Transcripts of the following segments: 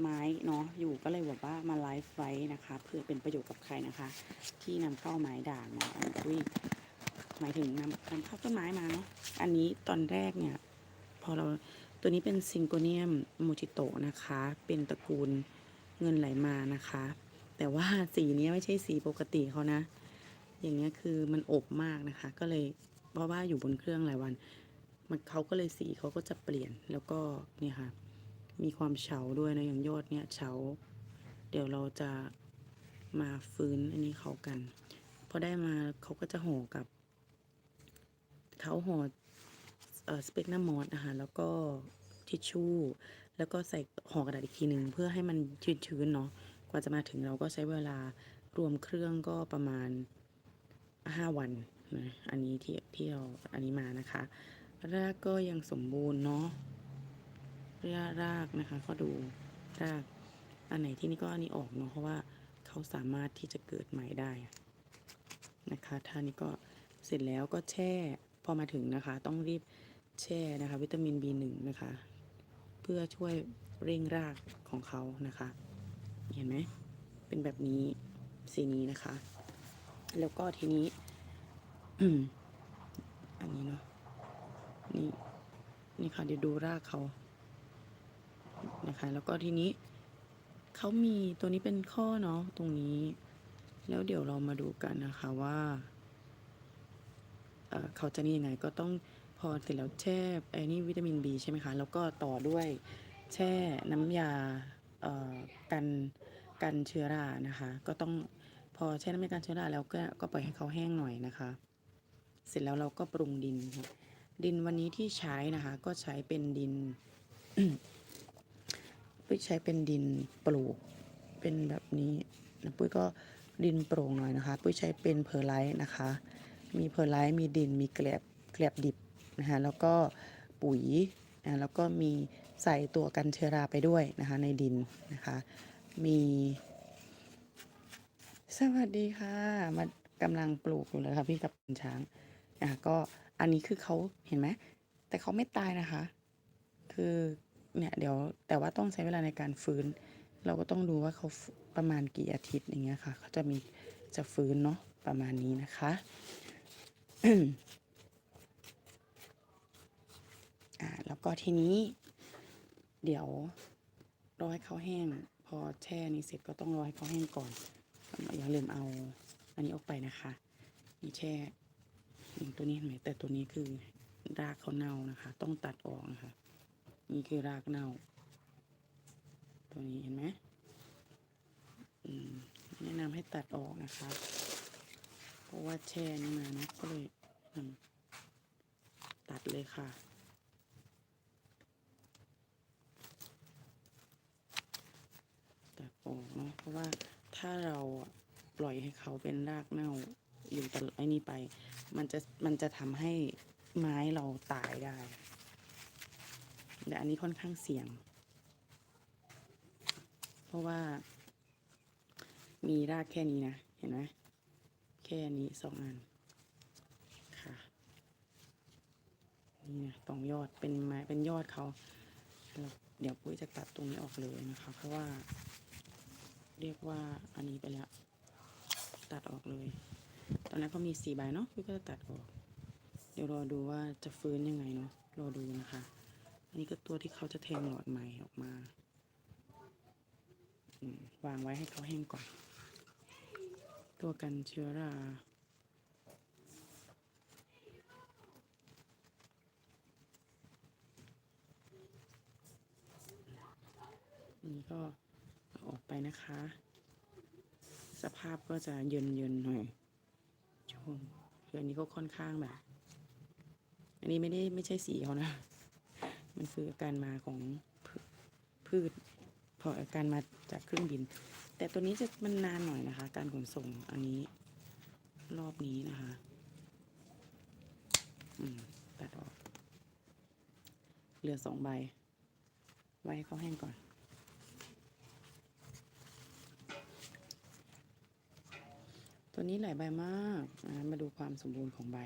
ไม้เนาะอยู่ก็เลยแบบว่ามาไลฟ์ไว้นะคะ เพื่อเป็นประโยชน์กับใครนะคะ ที่นำเข้าไม้ด่างเนาะอุ้ยหมายถึงนำนำเข้าต้นไม้มาเนาะอันนี้ตอนแรกเนี่ย พอเราตัวนี้เป็นซิงโกเนียมมูจิโตะนะคะ เป็นตระกูลเงินไหลมานะคะ แต่ว่าสีนี้ไม่ใช่สีปกติเขานะ อย่างเงี้ยคือมันอบมากนะคะ ก็เลยเพราะว่าอยู่บนเครื่องหลายวัน มันเขาก็เลยสีเขาก็จะเปลี่ยนแล้วก็เนี่ยค่ะ มีความเฉาด้วยนะอย่างยอดเนี่ยเฉา เดี๋ยวเราจะมาฟื้นอันนี้เขากัน พอได้มาเขาก็จะห่อกับเขาห่อเอ่อสเปกน้ำมอสนะคะแล้วก็ทิชชู่ แล้วก็ใส่ห่อกระดาษอีกทีหนึ่งเพื่อให้มันชื้นๆเนาะกว่าจะมาถึงเราก็ใช้เวลารวมเครื่องก็ประมาณ 5 วันนะอันนี้ที่ที่เราอันนี้มานะคะแรกก็ยังสมบูรณ์เนาะ เรากรากนะคะ ก็ดูราก อันไหนที่นี่ก็อันนี้ออกเนาะเพราะว่าเขาสามารถที่จะเกิดใหม่ได้นะคะท่านี้ก็เสร็จแล้วก็แช่พอมาถึงนะคะ ต้องรีบแช่นะคะ วิตามิน B1 นะคะ เพื่อช่วยเร่งรากของเขานะคะ เห็นไหมเป็นแบบนี้สีนี้นะคะ แล้วก็ทีนี้อันนี้เนาะนี่นี่ค่ะเดี๋ยวดูรากเขา นะคะ แล้วก็ทีนี้เขามีตัวนี้เป็นข้อเนาะตรงนี้ แล้วเดี๋ยวเรามาดูกันนะคะว่าเเขาจะนี่ยังไงก็ต้องพอเสร็จแล้วแช่ไอ้นี่วิตามิน B ใช่ไหมคะ แล้วก็ต่อด้วยแช่น้ำยากันกันเชื้อรานะคะ ก็ต้องพอแช่น้ำยากันเชื้อราแล้วก็ก็ปล่อยให้เขาแห้งหน่อยนะคะ เสร็จแล้วเราก็ปรุงดิน ดินวันนี้ที่ใช้นะคะ ก็ใช้เป็นดิน ปุ้ยใช้เป็นดินปลูกเป็นแบบนี้นะปุ้ยก็ดินโปร่งหน่อยนะคะ ปุ้ยใช้เป็นเพอร์ไลท์นะคะ มีเพอร์ไลท์มีดินมีแกลบแกลบดิบนะคะแล้วก็ปุ๋ยนะแล้วก็มีใส่ตัวกันเชื้อราไปด้วยนะคะในดินนะคะ มี สวัสดีค่ะมากำลังปลูกอยู่เลยค่ะพี่กับช้างอะก็อันนี้คือเขาเห็นไหมแต่เขาไม่ตายนะคะ คือ เนี่ยเดี๋ยวแต่ว่าต้องใช้เวลาในการฟื้น เราก็ต้องดูว่าเขาประมาณกี่อาทิตย์อย่างเงี้ยค่ะเขาจะมีจะฟื้นเนาะประมาณนี้นะคะอ่าแล้วก็ทีนี้ เดี๋ยวรอให้เขาแห้ง พอแช่นี้เสร็จก็ต้องรอให้เขาแห้งก่อนอย่าลืมเอา อันนี้ออกไปนะคะนี่แช่อย่งตัวนี้เห็นไหมแต่ตัวนี้คือรากเขาเน่านะคะ ต้องตัดออกนะคะ นี่คือรากเน่า ตัวนี้เห็นไหมมแนะนำให้ตัดออกนะคะ เพราะว่าแช่นี่มานะก็เลยนำตัดเลยค่ะตัดออกเนาะเพราะว่าถ้าเราปล่อยให้เขาเป็นรากเน่าอยู่ตลอดไอ้นี่ไป มันจะมันจะทำให้ไม้เราตายได้ แต่อันนี้ค่อนข้างเสี่ยง เพราะว่า มีรากแค่นี้นะ เห็นไหมแค่นี้สองอัน ค่ะ นี่นะตรงยอดเป็นไม้เป็นยอดเขาเดี๋ยวปุ้ยจะตัดตรงนี้ออกเลยนะคะ เพราะว่า เรียกว่าอันนี้ไปแล้ว ตัดออกเลย ตอนนั้นเขามีสี่ใบเนาะปุ้ยก็จะตัดออก เดี๋ยวรอดูว่าจะฟื้นยังไงเนาะรอดูนะคะ อันนี้ก็ตัวที่เขาจะแทงหลอดใหม่ออกมาวางไว้ให้เขาแห้งก่อน ตัวกันเชื้อรานี่ก็ออกไปนะคะ สภาพก็จะเยินเยินหน่อยช่วงคืออันนี้ก็ค่อนข้างแบบ อันนี้ไม่ได้ไม่ใช่สีเขานะ มันคืออาการมาของพืชพออาการมาจากเครื่องบิน แต่ตัวนี้จะมันนานหน่อยนะคะ การขนส่งอันนี้รอบนี้นะคะอืมตัดออกเหลือสองใบ ไว้เขาแห้งก่อนตัวนี้หลายใบมาก มาดูความสมบูรณ์ของใบ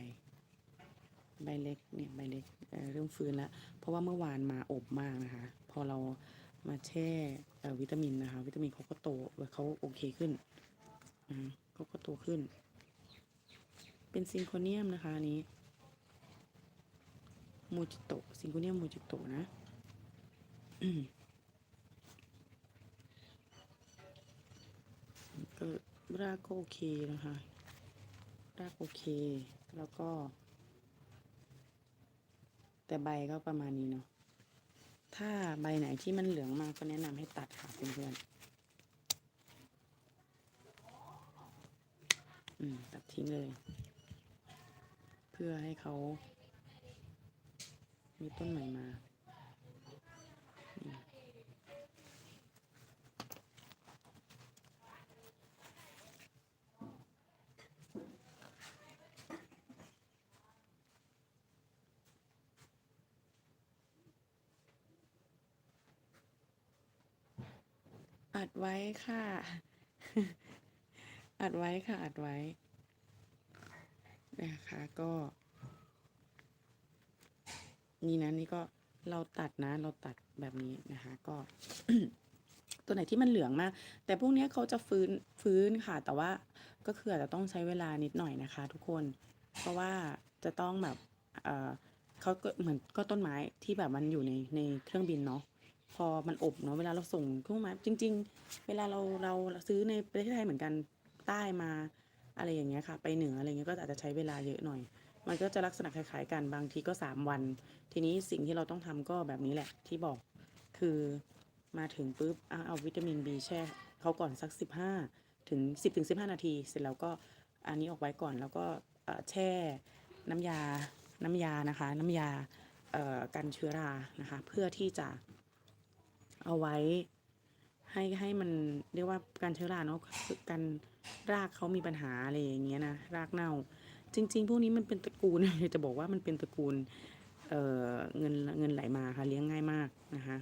ใบเล็กเนี่ยใบเล็กเอ่อเริ่มฟื้นแล้วเพราะว่าเมื่อวานมาอบมากนะคะ พอเรามาแช่วิตามินนะคะ วิตามินเขาก็โตเขาโอเคขึ้นอเขาก็โตขึ้น เป็นซิงโคเนียมนะคะนี้มูจิโตซิงโคเนียมมูจิโตนะก็รากก็โอเคนะคะ รากโอเค แล้วก็ แต่ใบก็ประมาณนี้เนาะ ถ้าใบไหนที่มันเหลืองมากก็แนะนำให้ตัดค่ะเพื่อนๆอืม ตัดทิ้งเลย เพื่อให้เขา มีต้นใหม่มา ไว้ค่ะ อัดไว้ค่ะ อัดไว้ นะคะก็ นี่นะนี่ก็เราตัดนะ เราตัดแบบนี้นะคะ ก็ ตัวไหนที่มันเหลืองมาก แต่พวกนี้เขาจะฟื้นฟื้นค่ะ แต่ว่าก็คืออาจจะต้องใช้เวลานิดหน่อยนะคะ ทุกคน เพราะว่าจะต้องแบบ เออเขาก็เหมือนก็ต้นไม้ที่แบบมันอยู่ในในเครื่องบินเนาะ พอมันอบเนาะเวลาเราส่งเครื่องไม้จริง ๆ เวลาเราเราซื้อในประเทศไทยเหมือนกันใต้มาอะไรอย่างเงี้ยค่ะ ไปเหนืออะไรเงี้ยก็อาจจะใช้เวลาเยอะหน่อย มันก็จะลักษณะคล้ายๆกันบางทีก็สามวัน ทีนี้สิ่งที่เราต้องทำก็แบบนี้แหละที่บอกคือมาถึงปุ๊บเอาเอาวิตามิน B แช่เขาก่อนสัก 15 ถึง 10ถึง15 นาที เสร็จแล้วก็อันนี้ออกไว้ก่อนแล้วก็แช่น้ำยาน้ำยานะคะ น้ำยากันเชื้อรานะคะ เพื่อที่จะ เอาไว้ ให้ให้มันเรียกว่าการเชื้อราเนาะกันรากเขามีปัญหาอะไรอย่างเงี้ยนะรากเน่า จริง ๆ พวกนี้มันเป็นตระกูลจะบอกว่ามันเป็นตระกูลเเงินเงินไหลมาค่ะเลี้ยงง่ายมากนะคะ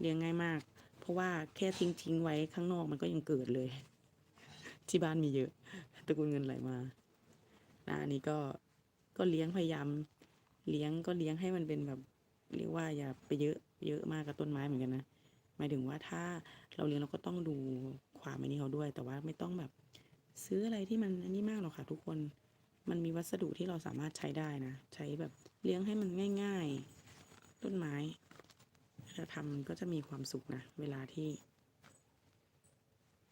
เลี้ยงง่ายมาก เพราะว่าแค่ทิ้งทิ้งไว้ข้างนอกมันก็ยังเกิดเลย ที่บ้านมีเยอะตระกูลเงินไหลมานะอันนี้ก็ก็เลี้ยงพยายามเลี้ยงก็เลี้ยงให้มันเป็นแบบเรียกว่าอย่าไปเยอะเยอะมากกับต้นไม้เหมือนกันนะ หมายถึงว่าถ้าเราเลี้ยงเราก็ต้องดูความอันนี้เขาด้วย แต่ว่าไม่ต้องแบบซื้ออะไรที่มันอันนี้มากหรอกค่ะทุกคน มันมีวัสดุที่เราสามารถใช้ได้นะ ใช้แบบเลี้ยงให้มันง่าย ๆ ต้นไม้ถ้าทำก็จะมีความสุขนะเวลาที่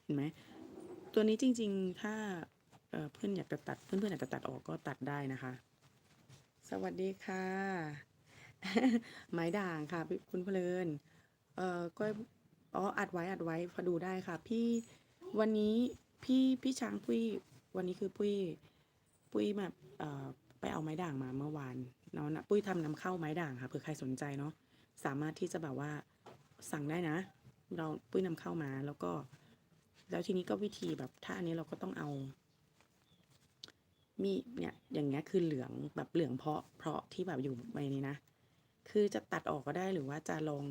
เห็นไหมตัวนี้จริง ๆ ถ้าเเพื่อนอยากจะตัดเพื่อนๆอยากจะตัดออกก็ตัดได้นะคะ สวัสดีค่ะ ไม้ด่างค่ะคุณเพลิน เอ่อก็อ๋ออัดไว้อัดไว้พอดูได้ค่ะ พี่วันนี้พี่พี่ช้างปุ้ยวันนี้คือปุ้ยปุ้ยแบบเอ่อไปเอาไม้ด่างมาเมื่อวานเนาะนะปุ้ยทำนำเข้าไม้ด่างค่ะเผื่อใครสนใจเนาะสามารถที่จะแบบว่าสั่งได้นะ เราปุ้ยนำเข้ามาแล้วก็ แล้วทีนี้ก็วิธีแบบถ้าอันนี้เราก็ต้องเอามีเนี่ยอย่างเงี้ยคือเหลืองแบบเหลืองเพาะเพาะที่แบบอยู่ในนี้นะ คือจะตัดออกก็ได้หรือว่าจะลอง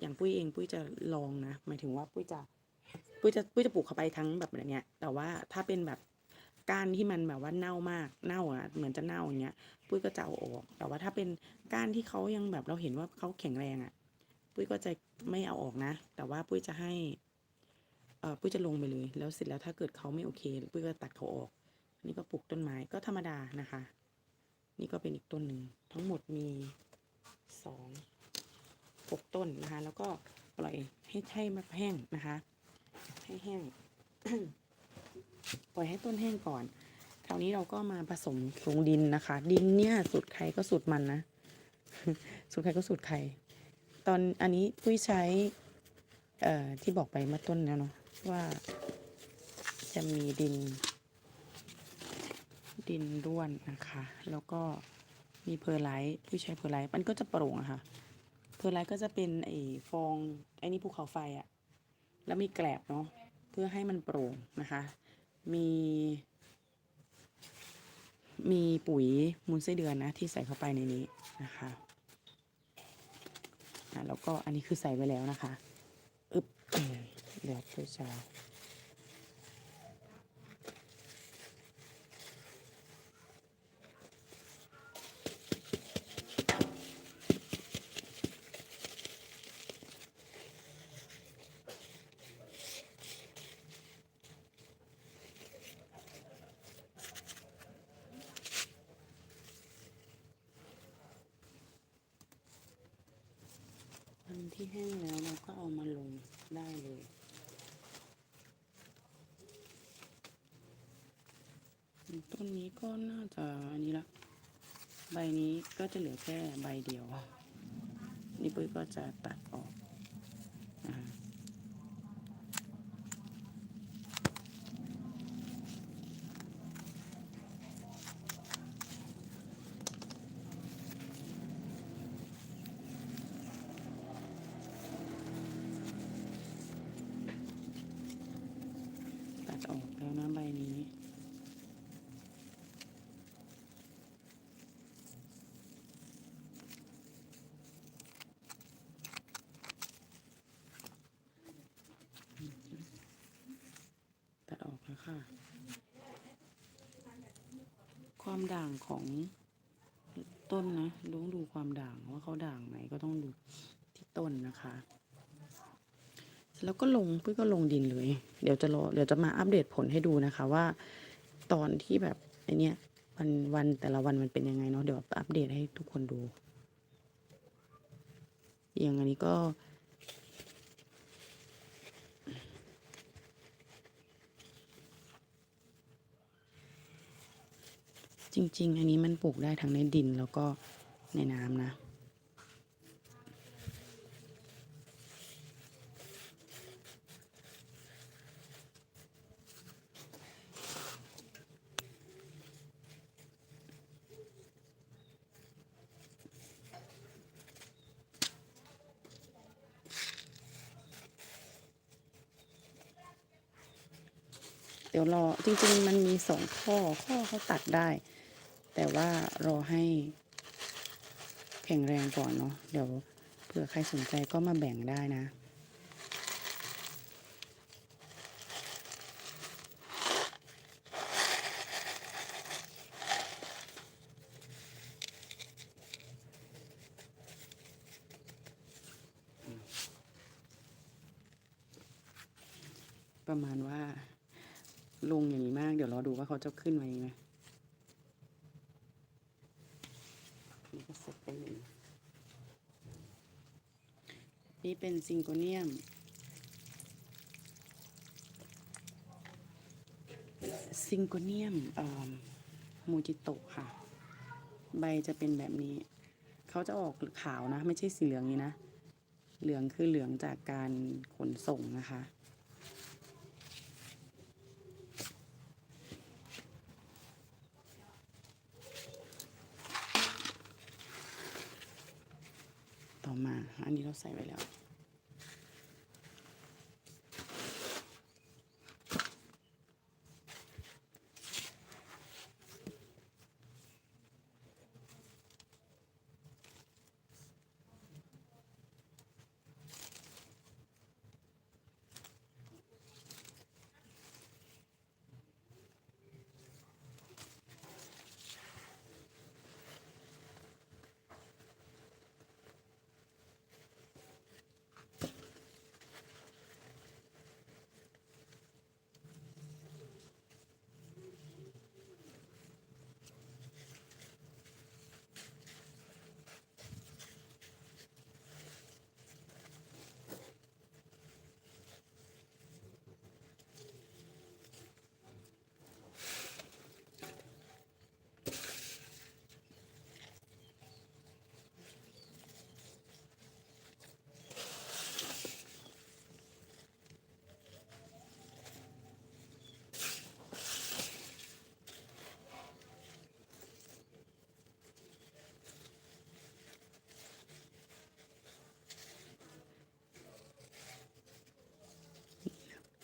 อย่างปุ้ยเองปุ้ยจะลองนะหมายถึงว่าปุ้ยจะปุ้ยจะปุ้ยจะปลูกเข้าไปทั้งแบบเนี้ย แต่ว่าถ้าเป็นแบบก้านที่มันแบบว่าเน่ามากเน่าอะเหมือนจะเน่าอย่างเงี้ย ปุ้ยก็จะเอาออก แต่ว่าถ้าเป็นก้านที่เขายังแบบเราเห็นว่าเขาแข็งแรงอะ ปุ้ยก็จะไม่เอาออกนะ แต่ว่าปุ้ยจะให้เออปุ้ยจะลงไปเลย แล้วเสร็จแล้วถ้าเกิดเขาไม่โอเค ปุ้ยก็ตัดเขาออกนี่ก็ปลูกต้นไม้ก็ธรรมดานะคะ นี่ก็เป็นอีกต้นหนึ่งทั้งหมดมีสอง หกต้นนะคะ แล้วก็ปล่อยให้ให้มันแห้งนะคะ ให้แห้ง ปล่อยให้ต้นแห้งก่อน คราวนี้เราก็มาผสมลงดินนะคะ ดินเนี่ยสูตรใครก็สูตรมันนะ สูตรใครก็สูตรใคร ตอนอันนี้ปุ้ยใช้ เอ่อที่บอกไปเมื่อต้นแล้วเนาะว่าจะมีดิน ดินร่วนนะคะ แล้วก็มีเพอร์ไลท์ผู้ใช้เพอร์ไลท์มันก็จะโปร่งอะค่ะ เพอร์ไลท์ก็จะเป็นไอ้ฟองไอ้นี่ภูเขาไฟอะแล้วมีแกลบเนาะเพื่อให้มันโปร่งนะคะ มี มีปุ๋ยมูลไส้เดือนนะที่ใส่เข้าไปในนี้นะคะแล้วก็อันนี้คือใส่ไว้แล้วนะคะ อึบเดี๋ยวช่วยจะ อ ที่แห้งแล้วเราก็เอามาลงได้เลย ต้นนี้ก็น่าจะอันนี้ละ ใบนี้ก็จะเหลือแค่ใบเดียว นี่ปุ้ยก็จะตัดออกนะคะตัดออกแล้วนะใบนี้ ตัดออกแล้วค่ะ ความด่างของต้นนะต้องดูความด่างว่าเขาด่างไหมก็ต้องดูที่ต้นนะคะแล้วก็ลงเพื่อก็ลงดินเลย เดี๋ยวจะรอเดี๋ยวจะมาอัปเดตผลให้ดูนะคะว่า ตอนที่แบบไอเนี้ยวันวันแต่ละวันมันเป็นยังไงเนาะเดี๋ยวอัปเดตให้ทุกคนดูอย่างอันนี้ก็ จริง ๆ อันนี้มันปลูกได้ทั้งในดินแล้วก็ในน้ำนะเดี๋ยวรอจริง ๆ มันมีสองข้อข้อเขาตัดได้ แต่ว่ารอให้แข็งแรงก่อนเนาะเดี๋ยวเผื่อใครสนใจก็มาแบ่งได้นะ ประมาณว่าลงอย่างนี้มาก เดี๋ยวรอดูว่าเขาจะขึ้นมาอีกไหมนี่ก็ เสร็จไปหนึ่งนี่เป็นซิงโกเนียม ซิงโกเนียมมูจิโตะค่ะ ใบจะเป็นแบบนี้ เขาจะออกขาวนะ ไม่ใช่สีเหลืองนี้นะ เหลืองคือเหลืองจากการขนส่งนะคะ ต่ อันนี้เราใส่ไว้แล้ว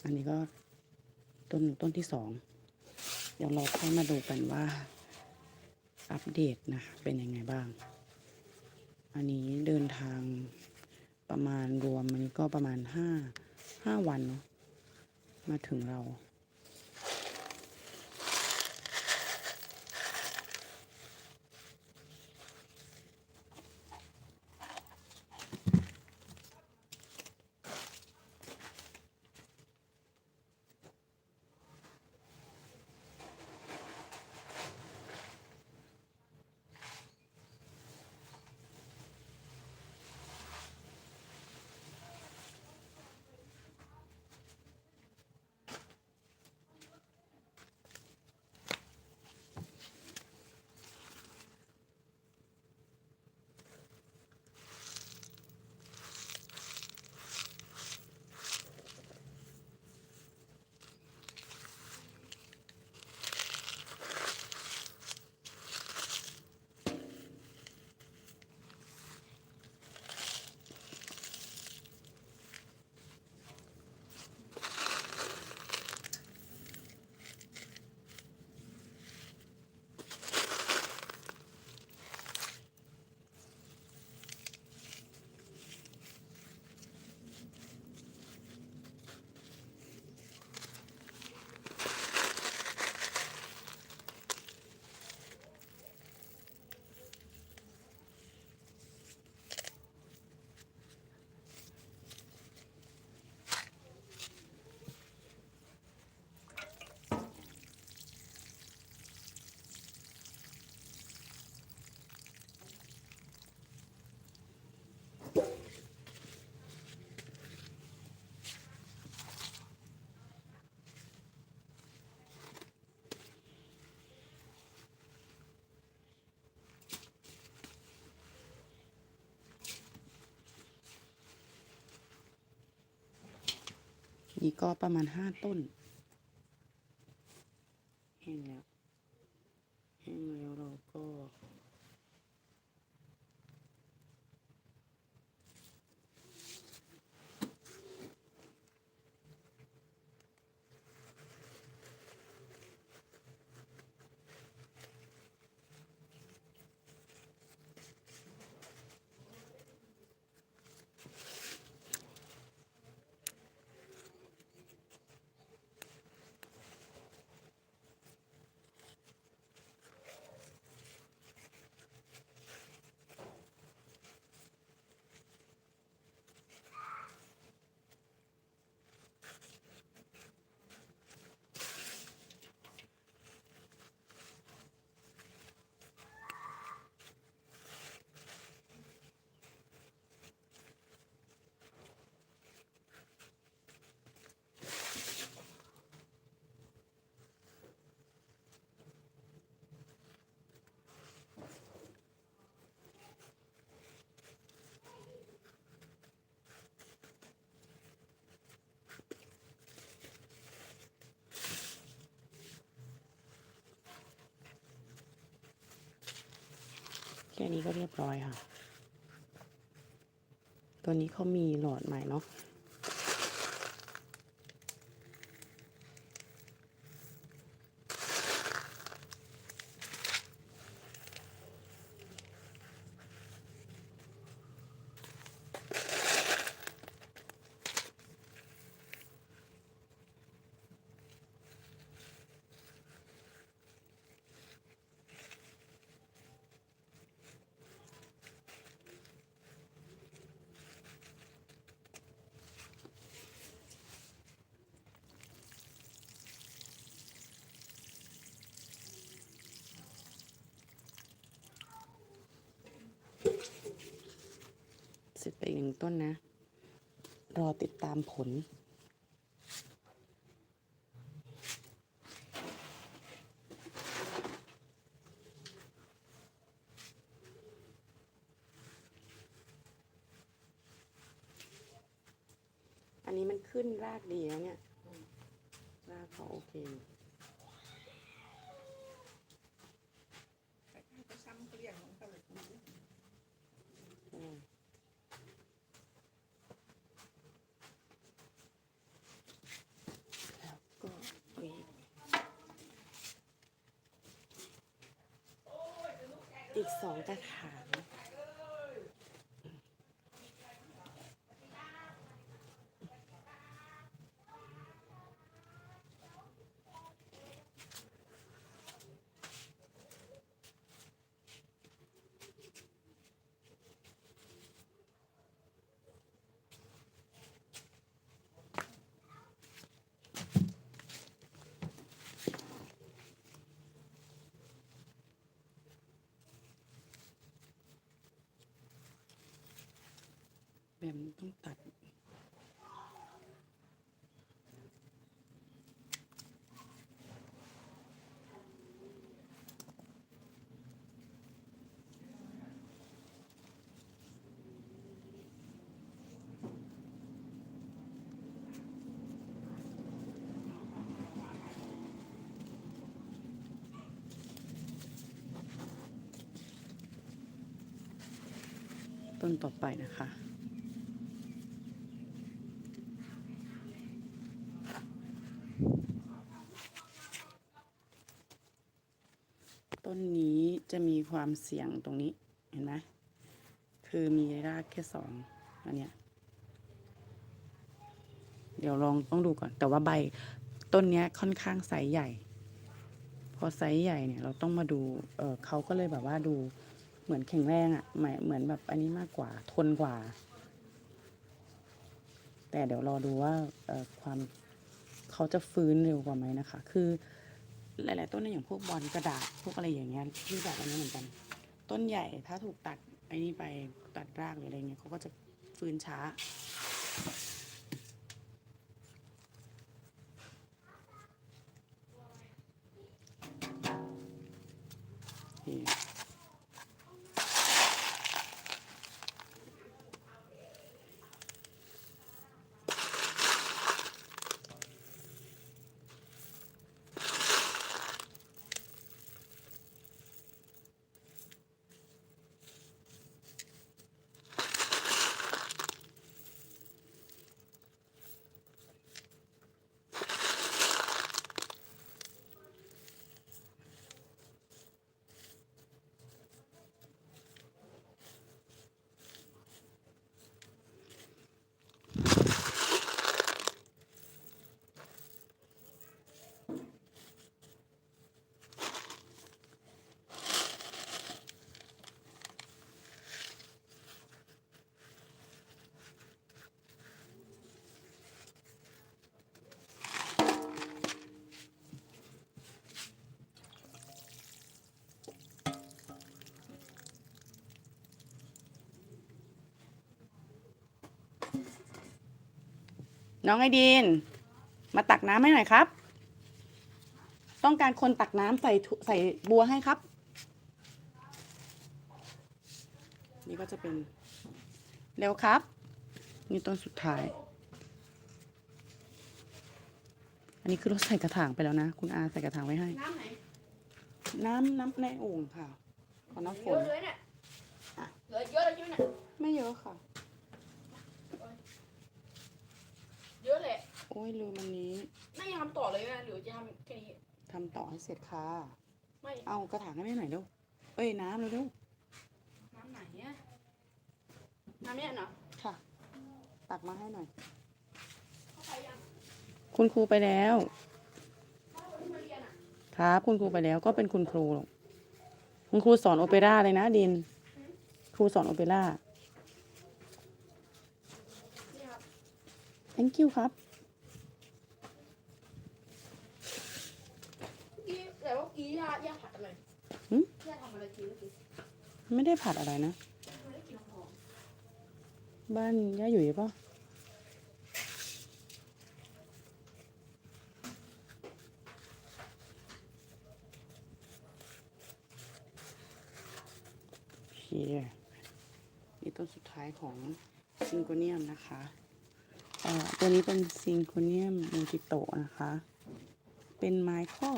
อันนี้ก็ต้นต้นที่สอง เดี๋ยวเราค่อยมาดูกันว่า อัปเดตนะคะเป็นยังไงบ้าง อันนี้เดินทางประมาณรวมมันก็ประมาณห้าห้าวันเนาะมาถึงเรา อีก็ประมาณห้าต้น แห้งแล้ว แห้งแล้วเราก็ แค่นี้ก็เรียบร้อยค่ะ ตัวนี้เขามีหลอดใหม่เนาะ หนึ่งต้นนะ รอติดตามผล อันนี้มันขึ้นรากดีแล้วเนี่ย รากเขาโอเคอยู่ ก็ซ้ำเกลี้ยงของเขาเลย อืมแล้วก็อีกอีกสองกระถางแบบต้องตัด ต้นต่อไปนะคะ ต้นนี้จะมี ความเสี่ยงตรงนี้เห็นไหมคือมีรากแค่สองอันเนี้ยเดี๋ยวลองต้องดูก่อน แต่ว่าใบต้นเนี้ยค่อนข้างไซส์ใหญ่ พอไซส์ใหญ่เนี่ยเราต้องมาดูเออเขาก็เลยแบบว่าดูเหมือนแข็งแรงอะ่ะหมายเหมือนแบบอันนี้มากกว่าทนกว่า แต่เดี๋ยวรอดูว่าเออความเขาจะฟื้นเร็วกว่าไหมนะคะ คือ หลาย ๆ ต้นนี่ยอย่างพวกบอลกระดาษพวกอะไรอย่างเงี้ยที่แบบอันนี้เหมือนกัน ต้นใหญ่ถ้าถูกตัดไอ้นี่ไปตัดรากหรืออะไรเงี้ยเขาก็จะฟื้นช้า นี่ น้องไอดีนมาตักน้ำให้หน่อยครับ ต้องการคนตักน้ำใส่ถุใส่บัวให้ครับ นี่ก็จะเป็นเร็วครับ นี่ต้นสุดท้าย อันนี้คือเราใส่กระถางไปแล้วนะ คุณอาใส่กระถางไว้ให้ น้ำไหนน้ำน้ำในโอ่งค่ะ ขอน้ำฝเยนอะเลยเนี่ยอะเหลือเยอะเลยใช่ไหมเนี่ยไม่เยอะค่ะ เยอะแหละ โอ้ยลืมอันนี้ ไม่ยังทำต่อเลยนะหรือจะทำแค่นี้ทำต่อให้เสร็จค่ะ ไม่เอากระถางให้แม่หน่อยเร็วเอ้ยน้ำเร็วน้ำไหนเนี่ยน้ำเนี่ยเนาะๆค่ะ ตักมาให้หน่อย เข้าไปยังคุณครูไปแล้วเข้าไปที่มาเรียนอะครับคุณครูไปแล้วก็เป็นคุณครูหรอกคุณครูสอนโอเปร่าเลยนะดิน ครูสอนโอเปร่านี่ครับ thank you ครับ เมื่อกี้แต่ว่าเมื่อกี้ ย่าย่าผัดอะไรหึ ย่าทำอะไรกินเมื่อกี้ไม่ได้ผัดอะไรนะ ไม่ได้กินหอมบ้านย่าอยู่ปะโอเคนี่ต้นสุดท้ายของซิงโกเนียมนะคะเอ่อตัวนี้เป็นซิงโกเนียมมูจิโตะนะคะ เป็นไม้ข้อ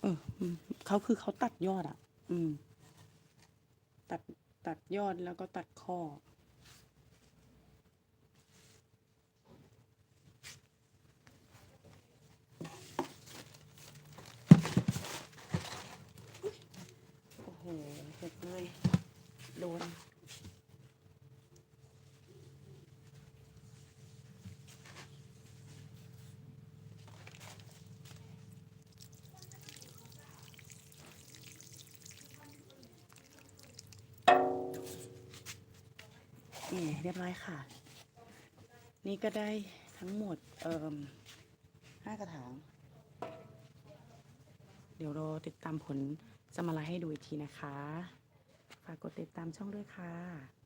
เอออืมเขาคือเขาตัดยอดอะ อืม ตัดตัดยอดแล้วก็ตัดข้อ โอ้โหหกเลย โดน นี่เรียบร้อยค่ะ นี่ก็ได้ทั้งหมดเอ่มห้ากระถาง เดี๋ยวรอติดตามผลสมาลาให้ดูอีกทีนะคะ ฝากกดติดตามช่องด้วยค่ะ